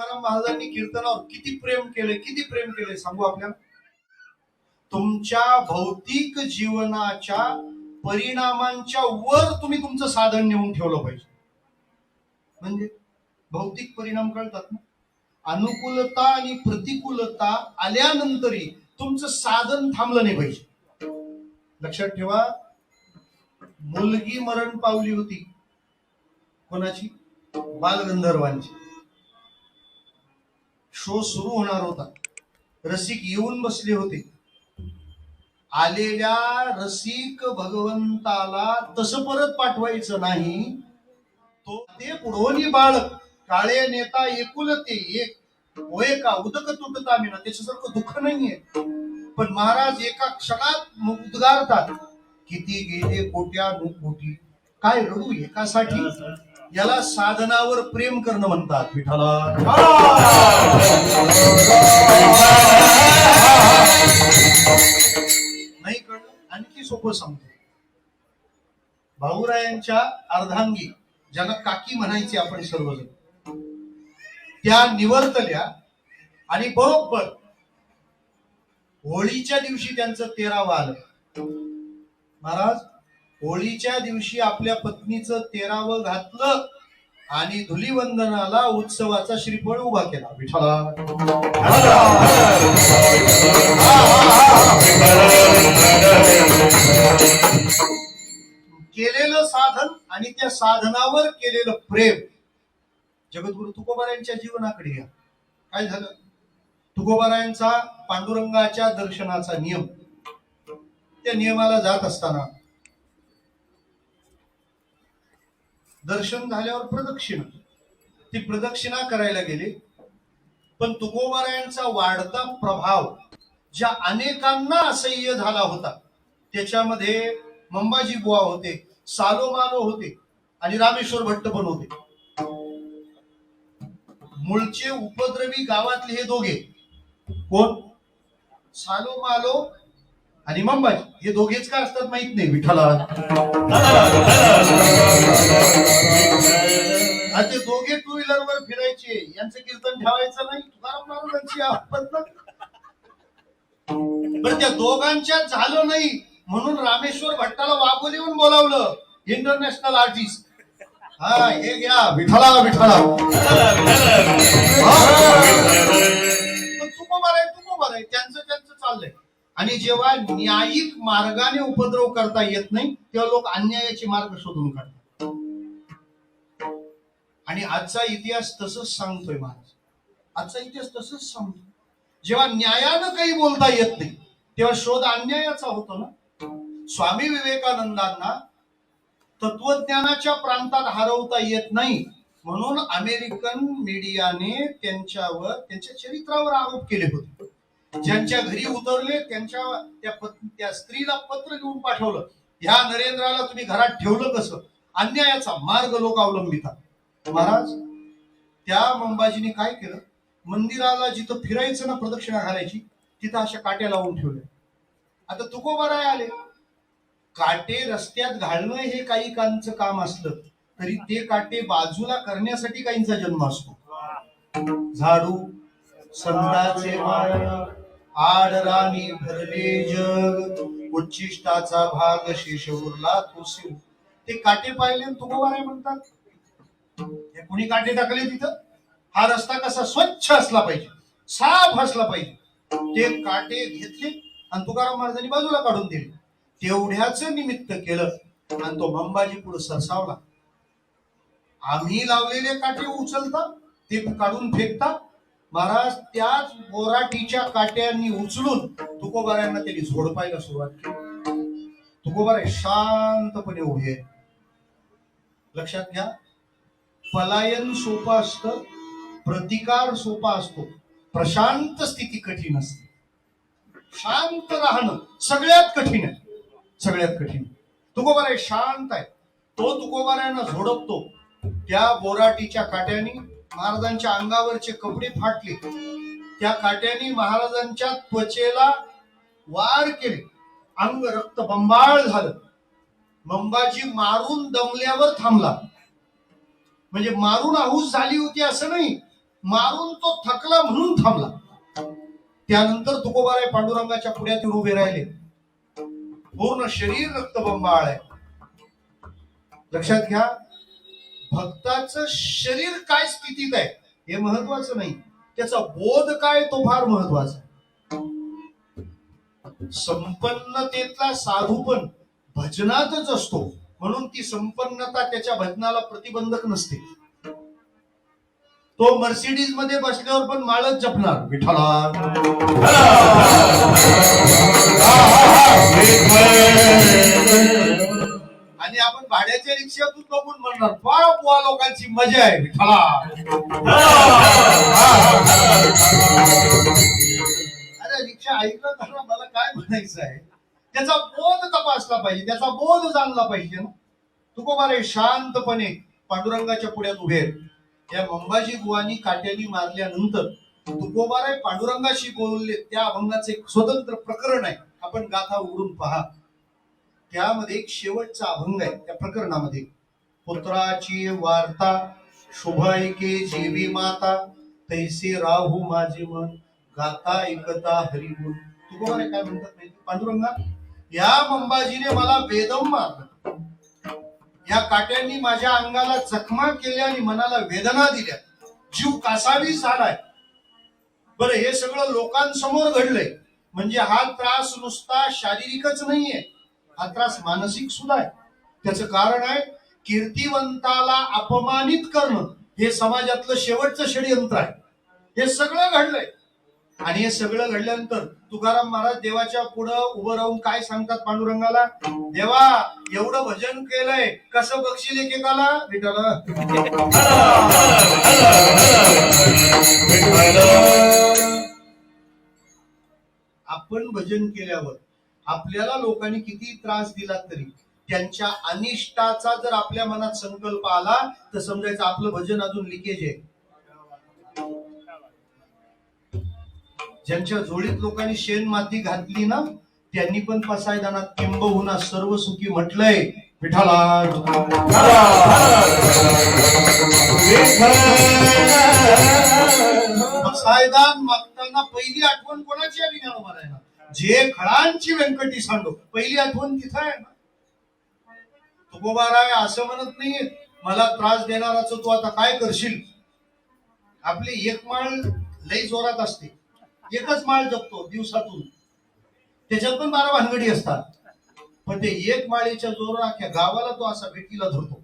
तुकाराम महाराजांनी कीर्तनावर किती प्रेम केले किती प्रेम केले सांगू आपल्याला? तुमच्या भौतिक जीवनाच्या परिणामांच्या वर तुम्ही तुमचं साधन नेऊन ठेवलं पाहिजे. म्हणजे भौतिक परिणाम कळतात ना? अनुकूलता आणि प्रतिकूलता आल्यानंतरही तुमचं साधन थांबलं नाही पाहिजे. लक्षात ठेवा मुलगी मरण पावली होती. कोणाची? बालगंधर्वांची. शो सुरू होणार होता. रसिक येऊन बसले होते. आलेल्या रसिक भगवंताला तस परत पाठवायचं नाही. तो ते पुढोनी बाळक काळे नेता एकुलते एक. होय का? उदक तुटता मी ना. त्याच्यासारखं दुःख नाहीये. पण महाराज एका क्षणात उद्गारतात किती गेले कोट्या कोटी काय रडू एकासाठी? याला साधनावर प्रेम करणं म्हणतात विठाला नाही कळलं? आणखी सोपं सांगतो. भाऊरायांच्या अर्धांगी ज्याला काकी म्हणायची आपण सर्वजण त्या निवर्तल्या आणि बरोबर होळीच्या दिवशी त्यांचं तेरावं आलं. महाराज होळीच्या दिवशी आपल्या पत्नीचं तेरावं घातलं आणि धुलीवंदनाला उत्सवाचा श्रीफळ उभा केला. विठाला केलेलं साधन आणि त्या साधनावर केलेलं प्रेम. जगद्गुरु तुकोबारायांच्या जीवनाकडे या. काय झालं? तुकोबारायांचा पांडुरंगाच्या दर्शनाचा नियम. त्या नियमाला जात असताना दर्शन झाल्यावर प्रदक्षिणा. ती प्रदक्षिणा करायला गेली. पण तुकोबारायांचा वाढता प्रभाव ज्या अनेकांना असह्य झाला होता त्याच्यामध्ये मंबाजी बुवा होते सालोमालो होते आणि रामेश्वर भट्ट पण होते. मूळचे उपद्रवी गावातले हे दोघे. कोण? सालोमालो आणि मंबाजी हे दोघेच का असतात माहीत नाही विठ्ठला ते दोघे टू व्हीलर वर फिरायचे यांचं कीर्तन ठेवायचं नाही तुकाराम महाराजांची आपत्त पण त्या दोघांच्या झालं नाही म्हणून रामेश्वर भट्टाला वागून येऊन बोलावलं इंटरनॅशनल आर्टिस्ट हा हे घ्या विठ्ठला विठ्ठला. पण तुकोबार आहे तुकोबार त्यांचं त्यांचं चाललंय. आणि जेव्हा न्यायिक मार्गाने उपद्रव करता येत नाही तेव्हा लोक अन्यायाचे मार्ग शोधून काढतात. आणि आजचा इतिहास तसंच सांगतोय महाराज. आजचा इतिहास तसंच सांगतो जेव्हा न्यायानं काही बोलता येत नाही तेव्हा शोध अन्यायाचा होतो ना? स्वामी विवेकानंदांना तत्वज्ञानाच्या प्रांतात हरवता येत नाही म्हणून अमेरिकन मीडियाने त्यांच्यावर त्यांच्या चरित्रावर आरोप केले होते. ज्यांच्या घरी उतरले त्यांच्या त्या त्या स्त्रीला पत्र लिहून पाठवलं. ह्या नरेंद्राला तुम्ही घरात ठेवलं कसं? अन्यायाचा मार्ग लोक अवलंबितात. महाराज त्या मंबाजीने काय केलं? मंदिराला जिथं फिरायचं ना प्रदक्षिणा घालायची तिथं अशा काट्या लावून ठेवल्या. आता तुकोबाराय आले. काटे रस्त्यात घालणं हे काही कांचं काम असलं तरी ते काटे बाजूला करण्यासाठी काहींचा जन्म असतो. झाडू संताचे माळ आडरानी भरले जग. उच्चिष्टाचा भाग शेष उरला तो शिव ते काटे पाहिले आणि म्हणतात हे कुणी काटे टाकले तिथं? हा रस्ता कसा स्वच्छ असला पाहिजे साफ असला पाहिजे. ते काटे घेतले आणि तुकाराम महाराजांनी बाजूला काढून दिले. तेवढ्याच निमित्त केलं आणि तो मंबाजी पुढे सरसावला. आम्ही लावलेले काटे उचलता ते काढून फेकता महाराज त्याच बोराटीच्या काट्यांनी उचलून तुकोबाऱ्यांना त्यांनी झोडपायला सुरुवात केली. तुकोबारे शांतपणे उभे लक्षात घ्या पलायन सोपं असतं प्रतिकार सोपा असतो प्रशांत स्थिती कठीण असते. शांत राहणं सगळ्यात कठीण आहे सगळ्यात कठीण. तुकोबारे आहे शांत आहे तो तुकोबाऱ्यांना झोडपतो. त्या बोराटीच्या काट्याने महाराजांच्या अंगावरचे कपडे फाटले. त्या काट्याने महाराजांच्या त्वचेला वार केले. अंग रक्त बंबाळ झालं. बंबाजी मारून दमल्यावर थांबला. म्हणजे मारून आहुस झाली होती असं नाही मारून तो थकला म्हणून थांबला. त्यानंतर तुकोबाराय पांडुरंगाच्या पुढ्यात उभे राहिले. पूर्ण शरीर रक्तबंबाळ आहे. लक्षात घ्या भक्ताचं शरीर काय स्थितीत आहे हे महत्वाचं नाही. त्याचा बोध काय तो फार महत्त्वाचा संपन्नतेतला साधू पण भजनातच असतो. म्हणून ती संपन्नता त्याच्या भजनाला प्रतिबंधक नसते. तो मर्सिडीजमध्ये बसल्यावर पण माळच जपणार. विठ्ठला. आणि आपण भाड्याच्या रिक्षातून बघून म्हणणार वा बुवा लोकांची मजा आहे अरे रिक्षा ऐकलं तर मला काय म्हणायचं आहे? त्याचा बोध तपासला पाहिजे त्याचा बोध जाणला पाहिजे ना. तुकोबारे शांतपणे पांडुरंगाच्या पुढ्यात उभे या मंबाजी गुवानी काट्यानी मारल्यानंतर तुकोबाराय पांडुरंगाशी बोलले त्या अभंगाचे एक स्वतंत्र प्रकरण आहे. आपण गाथा उघडून पहा. त्यामध्ये एक शेवटचा अभंग आहे त्या प्रकरणामध्ये. पुत्राची वार्ता शुभ ऐके जेवी माता तैसे राहू माझे मन गाता ऐकता हरिगुण तुकोबाने काय म्हणतात माहिती? पांडुरंगा या मंबाजीने मला वेदम मारलं. या काट्यांनी माझ्या अंगाला जखमा केल्या आणि मनाला वेदना दिल्या. जीव कासावी झालाय बरं हे सगळं लोकांसमोर घडलंय. म्हणजे हा त्रास नुसता शारीरिकच नाहीये. हा त्रास मानसिक सुद्धा आहे. त्याचं कारण आहे कीर्तिवंताला अपमानित करणं हे समाजातलं शेवटचं षडयंत्र आहे. हे सगळं घडलंय. आणि हे सगळं घडल्यानंतर तुकाराम महाराज देवाच्या पुढं उभं राहून काय सांगतात पांडुरंगाला? देवा एवढं भजन केलंय कसं बक्षील एकेकाला? विठाला आपण भजन केल्यावर आपल्याला लोकांनी किती त्रास दिला तरी त्यांच्या अनिष्टाचा जर आपल्या मनात संकल्प आला तर समजायचं आपलं भजन अजून लिकेज आहे. ज्यांच्या जोडीत लोकांनी शेण माती घातली ना त्यांनी पण पसायदानात किंबहुना सर्व सुखी म्हटलंय. विठाला पसायदान मागताना पहिली आठवण कोणाची आली ज्ञान मारायला जे खळांची व्यंकटी सांडो पहिली आठवण तिथं आहे ना. तुकोबाराय असं म्हणत नाहीये मला त्रास देणाराच तू आता काय करशील? आपली एक माळ लई जोरात असते. एकच माळ जपतो दिवसातून. त्याच्यात पण बारा भानगडी असतात. पण ते एक माळीच्या जोरात अख्या गावाला तो असा भेटीला धरतो.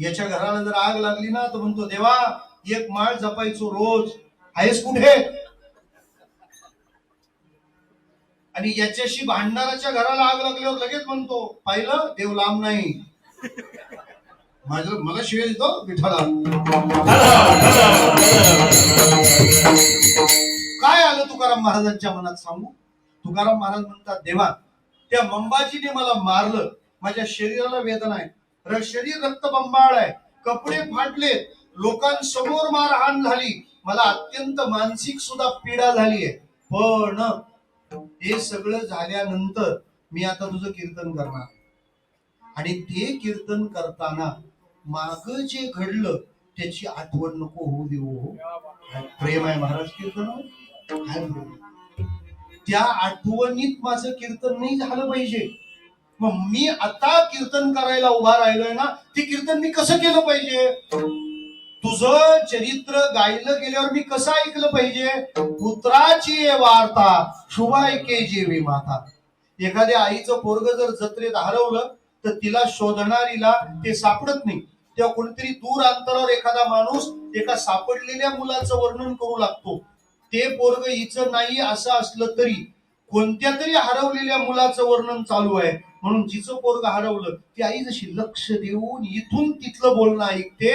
याच्या घराला जर आग लागली ना तर म्हणतो देवा एक माळ जपायचो रोज. आहेस कुठे? आणि याच्याशी भांडाराच्या घराला आग लागल्यावर लगेच म्हणतो पाहिलं देव लांब नाही. माझं मला शिवाय देतो विठाला काय आलं तुकाराम महाराजांच्या मनात सांगू? तुकाराम महाराज म्हणतात देवा त्या मंबाजीने मला मारलं. माझ्या शरीराला वेदना आहे. र- शरीर रक्तबंबाळ आहे. कपडे फाटले लोकांसमोर मारहाण झाली. मला अत्यंत मानसिक सुद्धा पीडा झाली आहे. पण हे सगळं झाल्यानंतर मी आता तुझं कीर्तन करणार आणि ते कीर्तन करताना माग जे घडलं त्याची आठवण नको होऊ देऊ हो. प्रेम आहे महाराज कीर्तन हो. त्या आठवणीत माझं कीर्तन नाही झालं पाहिजे. मग मी आता कीर्तन करायला उभा राहिलोय ना ते कीर्तन मी कसं केलं पाहिजे? तुझं चरित्र गायलं गेल्यावर मी कसं ऐकलं पाहिजे? पुत्राची वार्ता शुभ ऐके जेवी माता. एखाद्या आईचं पोरग जर जत्रेत हरवलं तर तिला शोधणारीला ते सापडत नाही. तेव्हा कोणतरी दूर अंतरावर एखादा माणूस एका सापडलेल्या मुलाचं वर्णन करू लागतो. ते पोरग हिचं नाही असं असलं तरी कोणत्या तरी हरवलेल्या मुलाचं वर्णन चालू आहे. म्हणून जिचं पोरग हरवलं ती आई जशी लक्ष देऊन इथून तिथलं बोलणं ऐकते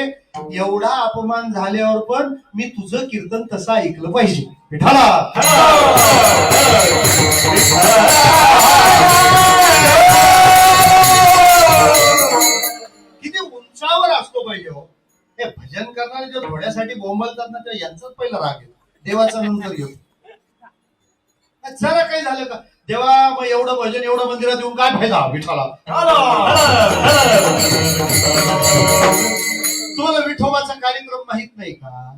एवढा अपमान झाल्यावर पण मी तुझं कीर्तन तसं ऐकलं पाहिजे. किती उंचावर असतो पाहिजे हो. हे भजन करणारे जे थोड्यासाठी बोंबलतात ना त्या यांचाच पहिला राग येतो. देवाचा नंतर येतो. जरा काही झालं का? देवा मग एवढं भजन एवढं मंदिरात येऊन काय फायदा विठाला तुम्हाला विठोबाचा कार्यक्रम माहीत नाही का?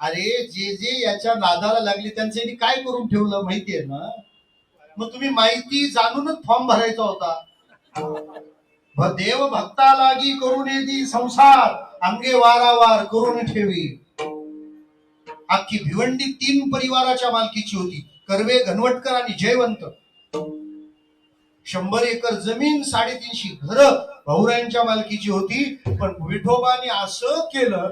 अरे जे जे याच्या नादाला लागले त्यांचं यांनी काय करून ठेवलं माहितीये ना? मग तुम्ही माहिती जाणूनच फॉर्म भरायचा होता. देव भक्ता लागी करून येती संसार अंगे वारावार करून ठेवी. अख्खी भिवंडी तीन परिवाराच्या मालकीची होती. कर्वे घनवटकर आणि जयवंत. शंभर एकर जमीन साडेतीनशे घर भाऊरायांच्या मालकीची होती. पण विठोबाने असं केलं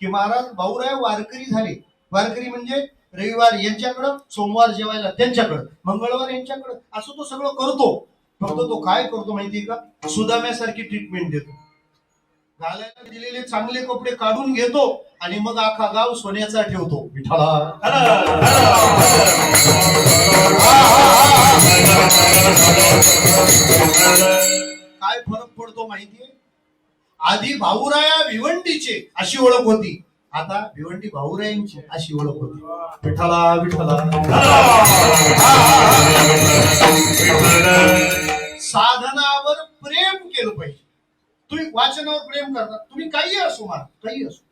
की महाराज भाऊराय वारकरी झाले. वारकरी म्हणजे रविवार यांच्याकडं सोमवार जेवायला त्यांच्याकडं मंगळवार यांच्याकडं. असं तो सगळं करतो. फक्त तो काय करतो माहितीये का? सुदाम्यासारखी ट्रीटमेंट देतो. घालायला दिलेले चांगले कपडे काढून घेतो. आणि मग अख्खा गाव सोन्याचा ठेवतो विठाला काय फरक पडतो माहितीये? आधी भाऊराया भिवंडीचे अशी ओळख होती. आता भिवंडी भाऊरायांची अशी ओळख होती. विठाला विठाला साधनावर प्रेम केलं पाहिजे. तुम्ही वाचनावर प्रेम करता. तुम्ही काही असो मला काही असो.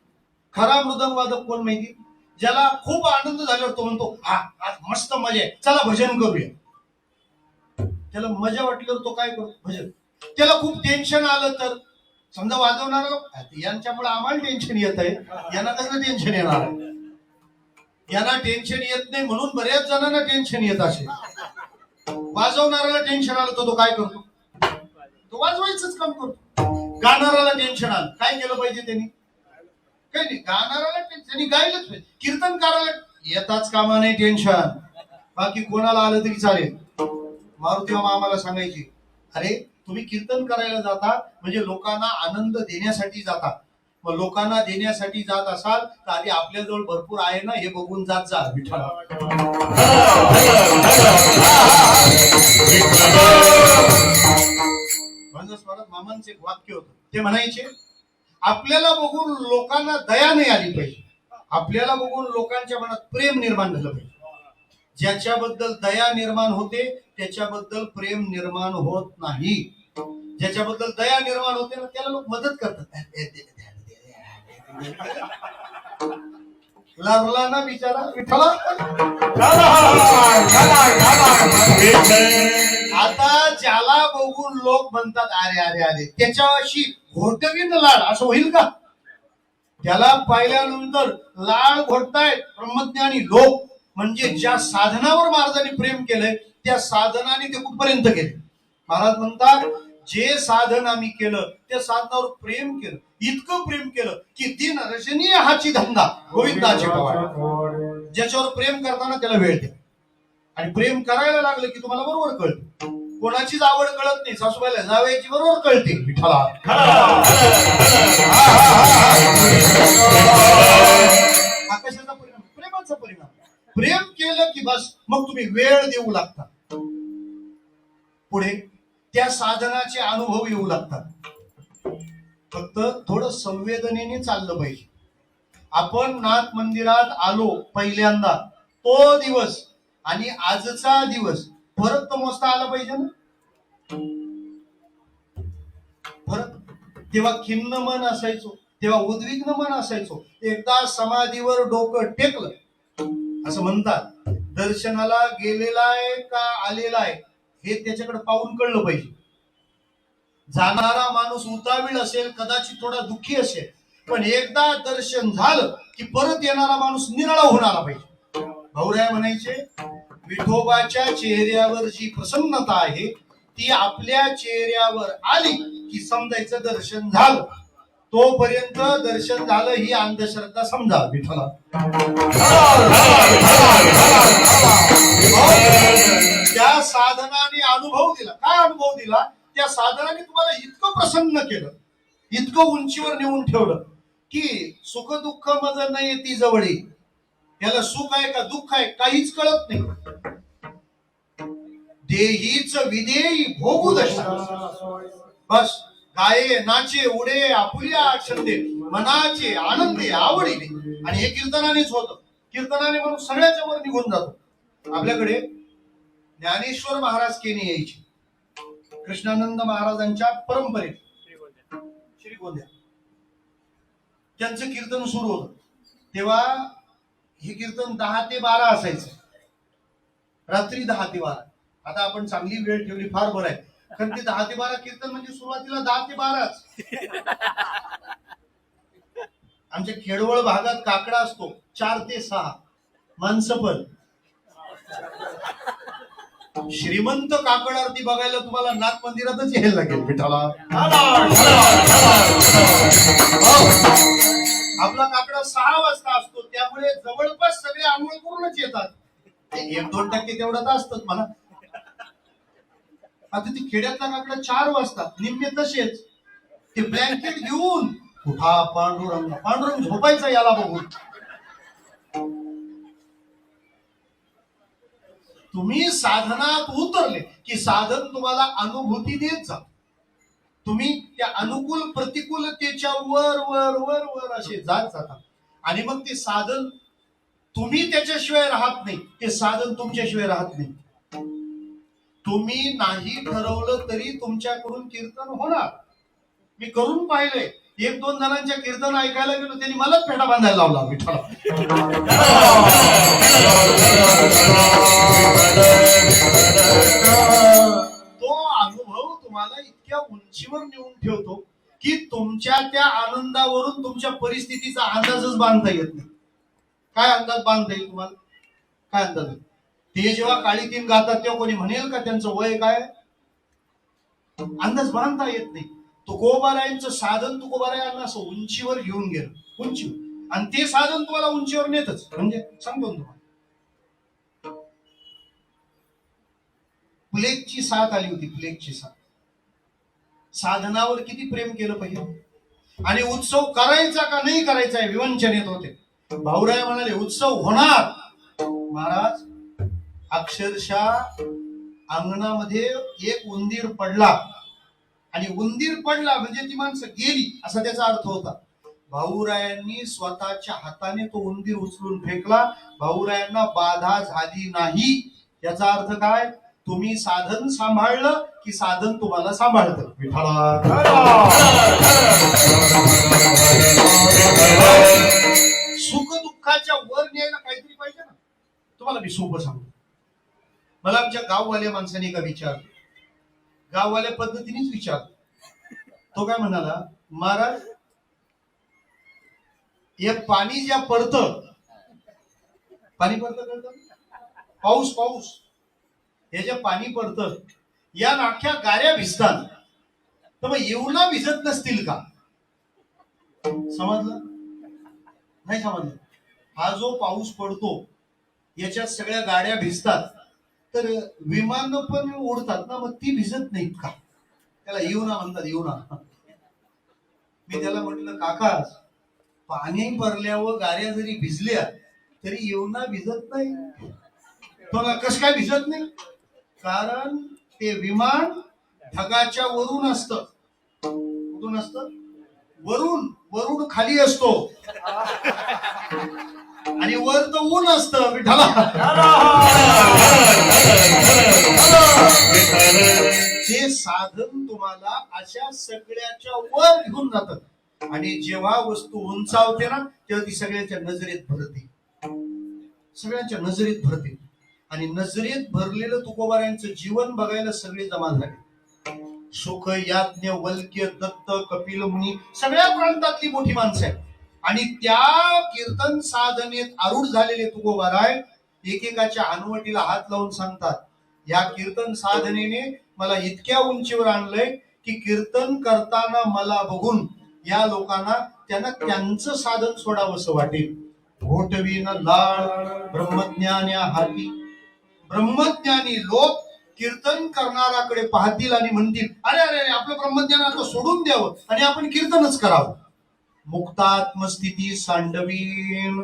खरा मृदंग वादक कोण माहिती? ज्याला खूप आनंद झाल्यावर तो म्हणतो हा आज मस्त मजा आहे. चला भजन करूया. त्याला मजा वाटल्यावर तो काय करतो? भजन. त्याला खूप टेन्शन आलं तर समजा वाजवणार यांच्यामुळे आम्हाला टेन्शन येत आहे. यांना कसं टेन्शन येणार यांना टेन्शन येत नाही म्हणून बऱ्याच जणांना टेन्शन येत असे. वाजवणाऱ्याला टेन्शन आलं तर तो काय करतो? तो वाजवायचंच काम करतो. गाणाऱ्याला टेन्शन आलं. काय केलं पाहिजे त्यांनी? काही नाही गाणाऱ्याला टेन्शन त्यांनी गायलंच पाहिजे कीर्तनकाराला येताच कामा नाही टेन्शन बाकी कोणाला आलं तरी चालेल. मारुती मामा आम्हाला सांगायची अरे तुम्ही कीर्तन करायला जाता म्हणजे लोकांना आनंद देण्यासाठी जाता. मग लोकांना देण्यासाठी जात असाल तर आधी आपल्याजवळ भरपूर आहे ना हे बघून जात जा. विठ्ठल म्हणूनच एक वाक्य होत. ते म्हणायचे आपल्याला बघून लोकांना दया नाही आली पाहिजे. आपल्याला बघून लोकांच्या मनात प्रेम निर्माण झालं पाहिजे. ज्याच्याबद्दल दया निर्माण होते त्याच्याबद्दल प्रेम निर्माण होत नाही. ज्याच्याबद्दल दया निर्माण होते ना त्याला लोक मदत करतात. लागला ना बिचारा. विठ्ठला आता ज्याला बघून लोक म्हणतात अरे अरे अरे त्याच्याशी घोटवीन लाड असं होईल का? त्याला पाहिल्यानंतर लाड घोटतायत ब्रह्मज्ञानी लोक. म्हणजे ज्या साधनावर महाराजांनी प्रेम केलंय त्या साधनाने ते कुठपर्यंत गेले? महाराज म्हणतात जे साधन आम्ही केलं त्या साधनावर प्रेम केलं. इतकं प्रेम केलं की दिन रचनीय हाची धंदा गोविंदाची पवार. ज्याच्यावर प्रेम करताना त्याला वेळ द्या. आणि प्रेम करायला लागलं की तुम्हाला बरोबर कळतं. कोणाचीच आवड कळत नाही. सासूबाईला जावयाची बरोबर कळते. विठ्ठला परिणाम प्रेमाचा परिणाम. प्रेम केलं की बस मग तुम्ही वेळ देऊ लागता. पुढे त्या साधनाचे अनुभव येऊ लागतात. फक्त थोडं संवेदनेने चाललं पाहिजे. आपण नाथ मंदिरात आलो पहिल्यांदा तो दिवस आणि आजचा दिवस फरक तर मोजता आला पाहिजे ना. फरक. तेव्हा खिन्न मन असायचो तेव्हा उद्विग्न मन असायचो. एकदा समाधीवर डोकं टेकलं असं म्हणतात दर्शनाला गेलेला आहे का आलेला आहे हे त्याच्याकडे पाहून कळलं पाहिजे. जाणारा माणूस उतावीळ असेल कदाचित थोडा दुःखी असेल पण एकदा दर्शन झालं की परत येणारा माणूस निराळा होणारा पाहिजे. भाऊराय म्हणायचे विठोबाच्या चेहऱ्यावर जी प्रसन्नता आहे ती आपल्या चेहऱ्यावर आली की समजायचं दर्शन झालं. तोपर्यंत दर्शन झालं ही अंधश्रद्धा समजा विठोला त्या साधनाने अनुभव दिला. काय अनुभव दिला? त्या साधनाने तुम्हाला इतकं प्रसन्न केलं इतकं उंचीवर नेऊन ठेवलं की सुख दुःख मज नाही ती जवळ. येईल याला सुख आहे का दुःख आहे काहीच कळत नाही. देहीच विधेयी भोगू दशा. बस गाये नाचे उडे आपुल्या छंदे मनाचे आनंदे आवडीने. आणि हे कीर्तनानेच होत. कीर्तनाने म्हणून सगळ्याच्या वर निघून जातो. आपल्याकडे ज्ञानेश्वर महाराज केने यायचे. कृष्णानंद महाराजांच्या परंपरेत. श्री श्रीगोंद्या. त्यांचं कीर्तन सुरू होतं. तेव्हा हे कीर्तन दहा ते बारा असायचं. रात्री दहा ते बारा. आता आपण चांगली वेळ ठेवली फार बरं आहे. कारण ते दहा ते बारा कीर्तन म्हणजे सुरुवातीला दहा ते बाराच. आमच्या खेडवळ भागात काकडा असतो चार ते सहा. माणसं पण. श्रीमंत काकड आरती बघायला तुम्हाला नाथ मंदिरातच यायला लागेल पिठाला. आपला काकडा सहा वाजता असतो त्यामुळे जवळपास सगळे आंघोळ पूर्णच येतात. ते एक दोन टक्के तेवढं तर असतच मला. आता ती खेड्यातला काकडा चार वाजता निम्मे तसेच ते ब्लँकेट घेऊन उठा पांडुरंग पांडुरंग झोपायचा याला बघून. तुम्ही साधनात उतरले की साधन तुम्हाला अनुभूती देत जा. तुम्ही त्या अनुकूल प्रतिकूलतेच्या वर वर वर वर असे जात जाता. आणि मग ते साधन तुम्ही त्याच्याशिवाय राहत नाही ते साधन तुमच्याशिवाय राहत नाही. तुम्ही नाही ठरवलं तरी तुमच्याकडून कीर्तन होणार. मी करून पाहिले. एक दोन जणांच्या कीर्तन ऐकायला गेलो त्यांनी मलाच फेटा बांधायला लावला विठ्ठला तो अनुभव तुम्हाला इतक्या उंचीवर नेऊन ठेवतो की तुमच्या त्या आनंदावरून तुमच्या परिस्थितीचा अंदाजच बांधता येत नाही. काय अंदाज बांधता येईल तुम्हाला? काय अंदाज येईल? ते जेव्हा काळी तीन गातात तेव्हा कोणी म्हणेल का त्यांचं वय काय? अंदाज बांधता येत नाही. तुकोबारायांचं साधन तुकोबारायांना असं उंचीवर घेऊन गेलं. उंचीवर आणि ते साधन तुम्हाला उंचीवर नेतच. म्हणजे सांगतो तुम्हाला. प्लेगची साथ आली होती प्लेगची साथ. साधनावर किती प्रेम केलं पाहिजे आणि उत्सव करायचा का नाही करायचा आहे विवंचनेत होते. भाऊराय म्हणाले उत्सव होणार. महाराज अक्षरशः अंगणामध्ये एक उंदीर पडला. आणि उंदीर पडला म्हणजे ती माणसं गेली असा त्याचा अर्थ होता. भाऊरायांनी स्वतःच्या हाताने तो उंदीर उचलून फेकला. भाऊरायांना बाधा झाली नाही. याचा अर्थ काय? तुम्ही साधन सांभाळलं की साधन तुम्हाला सांभाळतं. विठाला सुख दुःखाच्या वर न्यायला काहीतरी पाहिजे ना? तुम्हाला मी सोपं सांगतो. मला आमच्या गाववाल्या माणसाने का विचार गाववाल्या पद्धतीनेच विचार तो काय म्हणाला महाराज हे पाणी ज्या पडत पाणी पडतं पाऊस पाऊस. हे जे पाणी पडतं या नाख्या गाड्या भिजतात. तर मग येऊना भिजत नसतील का? समजलं? नाही समजलं. हा जो पाऊस पडतो याच्यात सगळ्या गाड्या भिजतात. तर विमान पण उडतात ना मग ती भिजत नाहीत का? त्याला येऊना म्हणतात येऊ ना. मी त्याला म्हटलं काका पाणी भरल्यावर गाऱ्या जरी भिजल्या तरी येऊना भिजत नाही. बघा कस काय भिजत नाही? कारण ते विमान ढगाच्या वरून असत. कुठून असत? वरून वरून खाली असतो. आणि वर तर ऊन असत विठाला ते साधन तुम्हाला अशा सगळ्याच्या वर घेऊन जात. आणि जेव्हा वस्तू उंचावते ना तेव्हा ती सगळ्यांच्या नजरेत भरते. सगळ्यांच्या नजरेत भरते. आणि नजरेत भरलेलं तुकोबारायांचं जीवन बघायला सगळे जमा झाले. सुख याज्ञ वल्क्य दत्त कपिल मुनी सगळ्या प्रांतातली मोठी माणसं आहेत. आणि त्या कीर्तन साधनेत आरूढ झालेले तुकोबाराय एकेकाच्या अनुवटीला हात लावून सांगतात या कीर्तन साधनेने मला इतक्या उंचीवर आणलंय की कीर्तन करताना मला बघून या लोकांना त्यांना त्यांचं साधन सोडावंसं वाटेल. घोटवीन लाळ ब्रह्मज्ञान या हाती. ब्रह्मज्ञानी लोक कीर्तन करणाराकडे पाहतील आणि म्हणतील अरे अरे अरे, आपलं ब्रह्मज्ञान आता सोडून द्यावं आणि आपण कीर्तनच करावं. मुक्तात्मस्थिती सांडवीन.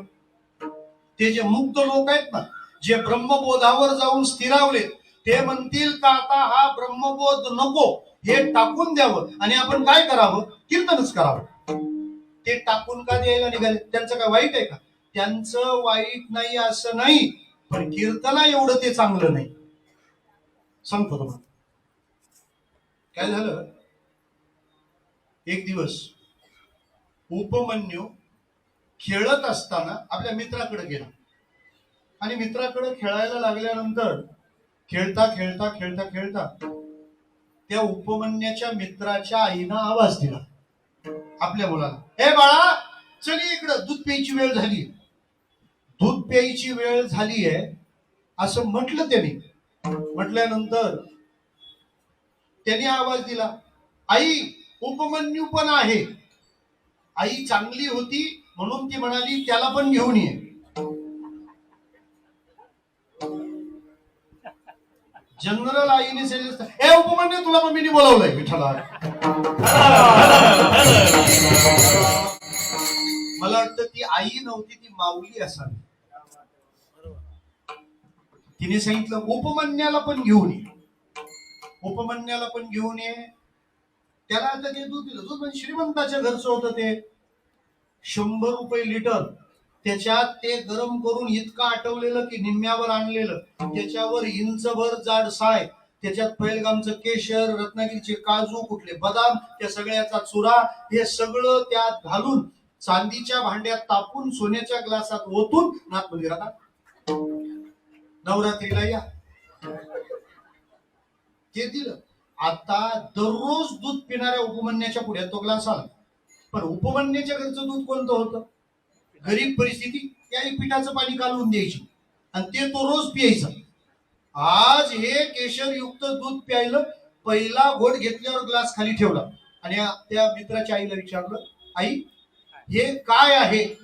ते जे मुक्त लोक आहेत ना जे ब्रह्मबोधावर जाऊन स्थिरावले ते म्हणतील का आता हा ब्रह्मबोध नको हे टाकून द्यावं आणि आपण काय करावं? कीर्तनच करावं. ते टाकून का द्यायला निघाले? त्यांचं काय वाईट आहे का? त्यांचं वाईट नाही असं नाही पण कीर्तना एवढं ते चांगलं नाही. सांगतो तुम्हाला. काय झालं? एक दिवस उपमन्यू खेळत असताना आपल्या मित्राकडे गेला. आणि मित्राकडे खेळायला लागल्यानंतर खेळता खेळता खेळता खेळता त्या उपमन्याच्या मित्राच्या आईनं आवाज दिला. आपल्या मुलाला हे बाळा चल इकडं दूध प्यायची वेळ झाली. दूध प्यायची वेळ झाली आहे असं म्हटलं त्याने. म्हटल्यानंतर त्याने आवाज दिला आई उपमन्यू पण आहे. आई चांगली होती म्हणून ती म्हणाली त्याला पण घेऊन ये. जनरल आईने सांगितलं ए उपमन्यू तुला मम्मीने बोलावलंय विठ्ठला मला वाटतं ती आई नव्हती ती माऊली असावी. तिने सांगितलं उपमान्याला पण घेऊन ये. उपमन्याला पण घेऊन ये. त्याला आता ते दूध दिलं दूध म्हणजे श्रीमंताच्या घरचं होतं ते. शंभर रुपये लिटर. त्याच्यात ते गरम करून इतकं आटवलेलं की निम्म्यावर आणलेलं. त्याच्यावर इंचभर जाड साय त्याच्यात पैलगामचं केशर रत्नागिरीचे काजू कुठले बदाम त्या सगळ्याचा चुरा हे सगळं त्यात घालून चांदीच्या भांड्यात तापून सोन्याच्या ग्लासात ओतून नाथ मंदिरात नवरात्रीला या. ते दिलं. आता दररोज दूध पिणाऱ्या उपमन्याच्या पुढे तो ग्लास आला. पण उपमन्याच्या घरचं दूध कोणतं होतं? गरीब परिस्थिती त्याही पिठाचं पाणी कालवून द्यायची. आणि ते तो रोज प्यायचा. आज हे केशरयुक्त दूध प्यायलं पहिला घोट घेतल्यावर ग्लास खाली ठेवला. आणि त्या मित्राच्या आईला विचारलं आई हे काय आहे?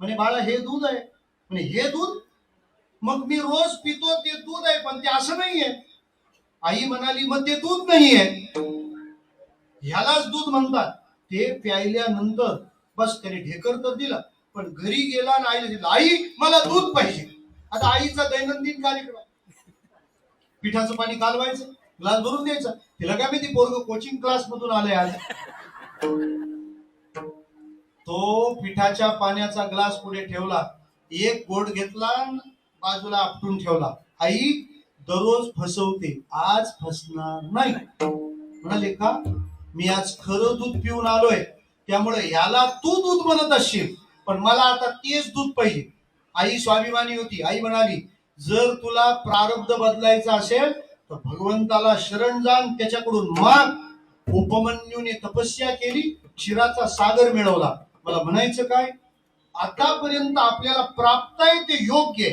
म्हणे बाळा हे दूध आहे. म्हणे हे दूध? मग मी रोज पितो ते दूध आहे पण ते असं नाहीये. आई म्हणाली मग ते दूध नाहीये. ह्यालाच दूध म्हणतात. ते प्यायल्यानंतर बस त्याने ढेकर तर दिला पण घरी गेला आणि आईला दिलं आई मला दूध पाहिजे. आता आईचा दैनंदिन कार्यक्रम. पिठाचं पाणी कालवायचं ग्लास भरून द्यायचा. तिला काय माहिती पोरग कोचिंग क्लास मधून आलंय आज. तो पिठाच्या पाण्याचा ग्लास पुढे ठेवला एक गोड घेतला बाजूला आपटून ठेवला. आई दररोज फसवते. आज फसणार नाही. म्हणाले का? मी आज खरं दूध पिऊन आलोय. त्यामुळे याला तू दूध म्हणत असशील. पण मला आता तेच दूध पाहिजे. आई स्वाभिमानी होती. आई म्हणाली जर तुला प्रारब्ध बदलायचं असेल तर भगवंताला शरण जाण त्याच्याकडून माग. उपमन्यूने तपस्या केली क्षीराचा सागर मिळवला. मला म्हणायचं काय? आतापर्यंत आपल्याला प्राप्त आहे ते योग्य.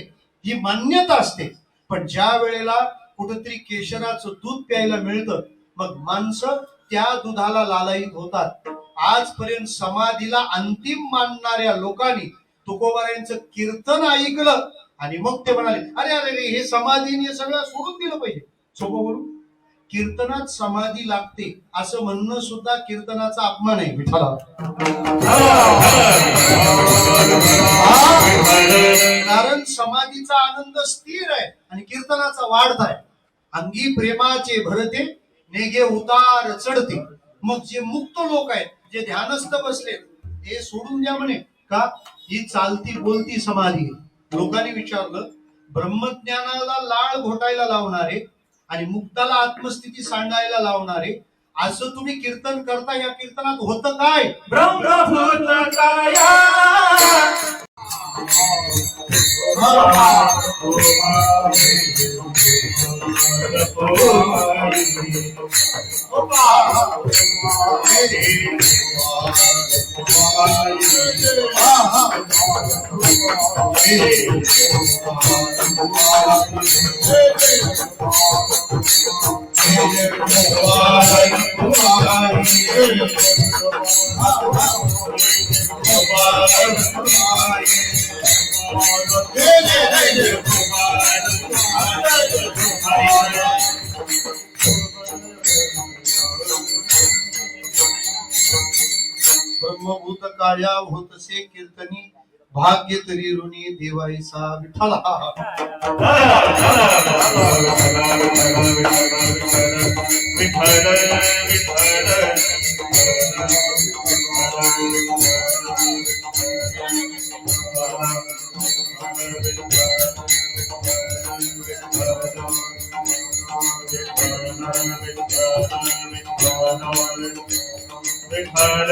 ही मान्यता असते. पण ज्या वेळेला कुठंतरी केशराचं दूध प्यायला मिळतं मग माणसं त्या दुधाला लालायित होतात. आजपर्यंत समाधीला अंतिम मानणाऱ्या लोकांनी तुकोबारायांचं कीर्तन ऐकलं आणि मग ते म्हणाले अरे अरे रे हे समाधीने सगळं सोडून दिलं पाहिजे. सोपं बोलू कीर्तनात समाधी लागते असं म्हणणं सुद्धा कीर्तनाचा अपमान आहे. विठ्ठला कारण समाधीचा आनंद स्थिर आहे आणि कीर्तनाचा वाढत आहे. अंगी प्रेमाचे भरते नेगे उतार चढते. मग जे मुक्त लोक आहेत जे ध्यानस्थ बसले हे सोडून द्या म्हणे. का? ही चालती बोलती समाधी लोकांनी विचारलं ब्रह्मज्ञानाला लाळ घोटायला लावणारे आणि मुक्ताला आत्मस्थिती सांडायला लावणारे असं तुम्ही कीर्तन करता या कीर्तनात होत काय? ब्रह्मभूत काया ब्रह्मभूत काळ्या होतसे कीर्तनी भाग्य तरी ऋणी देवाईसा विठ्ठला विठ्ठल